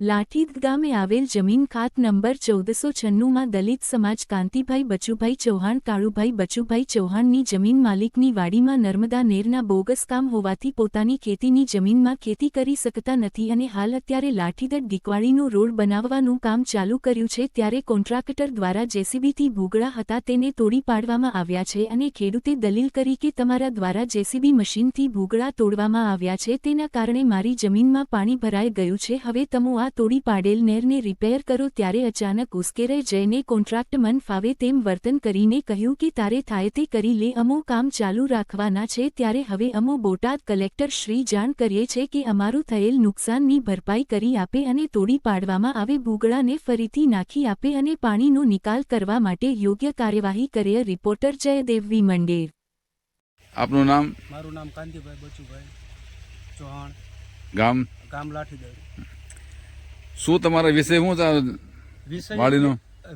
લાઠીદ ગામે આવેલ જમીન ખાત નંબર ચૌદસો છન્નુંમાં દલિત સમાજ કાંતિભાઈ બચુભાઈ ચૌહાણ, કાળુભાઈ બચુભાઈ ચૌહાણની જમીન માલિકની વાડીમાં નર્મદા નેરના બોગસ કામ હોવાથી પોતાની ખેતીની જમીનમાં ખેતી કરી શકતા નથી અને હાલ અત્યારે લાઠીદટ ડીકવાડીનો રોડ બનાવવાનું કામ ચાલુ કર્યું છે ત્યારે કોન્ટ્રાક્ટર દ્વારા જેસીબીથી ભૂગળા હતા તેને તોડી પાડવામાં આવ્યા છે અને ખેડૂતે દલીલ કરી કે તમારા દ્વારા જેસીબી મશીનથી ભૂગળા તોડવામાં આવ્યા છે તેના કારણે મારી જમીનમાં પાણી ભરાઈ ગયું છે, હવે તમો આ તોડી પાડેલ નેરને રિપેર કરો ત્યારે અચાનક ઉશ્કેરાઈ જઈને કોન્ટ્રાક્ટ મન ફાવે તેમ વર્તન કરીને કહ્યું કે તારે થાય તે કરી લે અમો કામ ચાલુ રાખવાના છે ત્યારે હવે અમો બોટાદ કલેક્ટર શ્રી જાણ કરીએ છે કે અમારું થયેલ નુકસાનની ભરપાઈ કરી આપે અને તોડી પાડવામાં આવે ભૂગળાને ફરીથી નાખી આપે અને પાણીનો નિકાલ કરવા માટે યોગ્ય કાર્યવાહી કરે રિપોર્ટર જયદેવવી મંડેર. આપનું નામ? મારું નામ કાંતિભાઈ બચુભાઈ ચૌહાણ. ગામ? ગામ લાઠીદળ શું તમારા વિષય શું વિષય વાડીનો?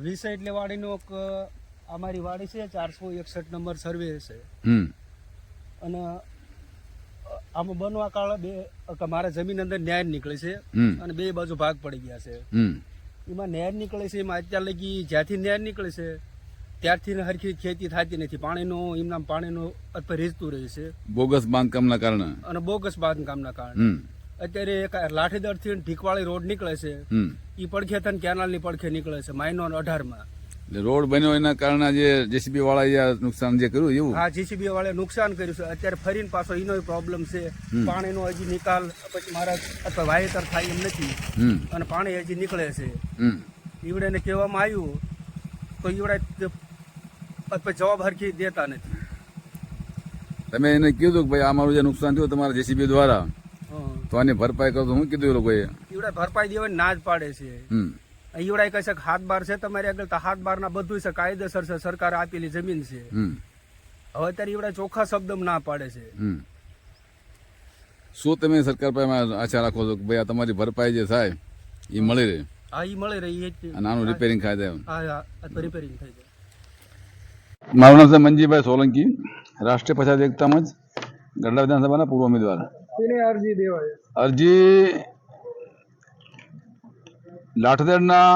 વિષય એટલે વાડીનો અમારી વાડી છે ચારસો એકસઠ નંબર સર્વે છે. અને આમાં બનવા કાળ બે કે મારા જમીન અંદર ન્યાય નીકળે છે અને બે બાજુ ભાગ પડી ગયા છે. એમાં નેર નીકળે છે એમાં અત્યાર લગી જ્યાંથી નેર નીકળે છે ત્યારથી હરખી ખેતી થતી નથી. પાણીનો એમના પાણીનો અથવા રીઝતું રહે છે. બોગસ બાંધકામના કારણે. અને બોગસ બાંધકામના કારણે. અત્યારે એક લાઠીદળથી ઢીકવાળી રોડ નીકળે છે. ઈ પડખે થઈને કેનાલની પડખે નીકળે છે માઇનો અઢારમાં. રોડ બન્યો એના કારણે જે જેસીબી વાળા નુકસાન જે કર્યું એવું? હા જેસીબી વાળે નુકસાન કર્યું છે. અત્યારે ફરીને પાછો એનો પ્રોબ્લેમ છે. પાણીનો હજી નિકાલ પછી મારા અથવા વાવેતર થાય એમ નથી. અને પાણી હજી નીકળે છે. ઈવડે ઈવડેને કહેવામાં આવ્યું તો ઈવડે જવાબ હરખી દેતા નથી. તમે એને કીધું કે ભાઈ આ મારું જે નુકસાન થયું તમારા જેસીબી દ્વારા. તો આની ભરપાઈ કરો તો હું કીધું એ લોકોએ? ભરપાઈ દેવાની ના જ પાડે છે. હમ. કહે છે હાથ બાર છે તમારી આગળ તો હાથ બાર ના બધું છે કાયદેસર છે સરકારે આપેલી જમીન છે. હવે અત્યારે ઈવડે ચોખ્ખા શબ્દ ના પાડે છે. શું તમે સરકાર પાસે આશા રાખો છો કે ભાઈ આ તમારી ભરપાઈ જે થાય એ મળી રહે? હા એ મળી રહે એ આનું રિપેરિંગ થાય જાય હા હા રિપેરિંગ થાય જાય. મારું નામ છે મંજીભાઈ સોલંકી રાષ્ટ્રીય પછાત એકતામાં જ ગઢડા વિધાનસભાના પૂર્વ ઉમેદવાર. અરજી દેવાય અરજી લાઠદરના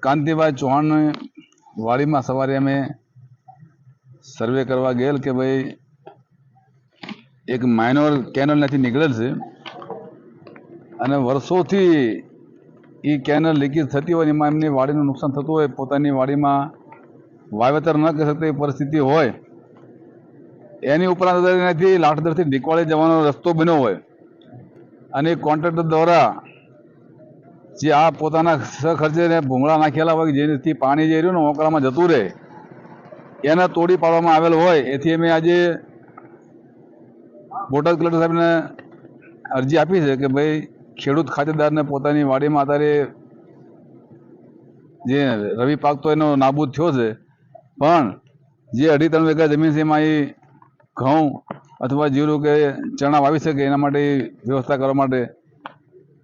કાંતિભાઈ ચૌહાણ વાડીમાં સવારે અમે સર્વે કરવા ગયેલ કે ભાઈ એક માઇનોર કેનલ નથી નીકળેલ છે અને વર્ષોથી એ કેનલ લીકેજ થતી હોય એમાં એમની વાડીનું નુકસાન થતું હોય, પોતાની વાડીમાં વાવેતર ન કરી શકતી પરિસ્થિતિ હોય એની ઉપરાંત એનાથી લાઠદરથી ડીકવાળી જવાનો રસ્તો બન્યો હોય. અને કોન્ટ્રાક્ટર દ્વારા જે આ પોતાના સખર્ચે ભૂંગળા નાખેલા હોય જેથી પાણી જે રહ્યું ને ઓકળામાં જતું રહે, એને તોડી પાડવામાં આવેલ હોય. એથી અમે આજે બોટાદ કલેક્ટર સાહેબને અરજી આપી છે કે ભાઈ, ખેડૂત ખાતેદારને પોતાની વાડીમાં અત્યારે જે રવિ પાક તો એનો નાબૂદ થયો છે. પણ જે અઢી ત્રણ વીઘા જમીન છે એમાં એ ઘઉં અથવા જીરું કે ચણા વાવી શકે એના માટે વ્યવસ્થા કરવા માટે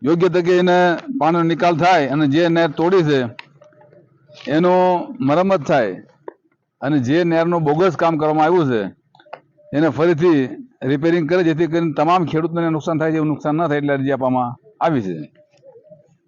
યોગ્ય તકે એને પાણીનો નિકાલ થાય અને જે નહેર તોડી છે, એનો મરમ્મત થાય અને જે નહેરનું બોગસ કામ કરવામાં આવ્યું છે, એને ફરીથી રિપેરિંગ કરે જેથી કરીને તમામ ખેડૂતોને નુકસાન થાય છે, એવું નુકસાન ન થાય એટલે અરજી આપવામાં આવી છે.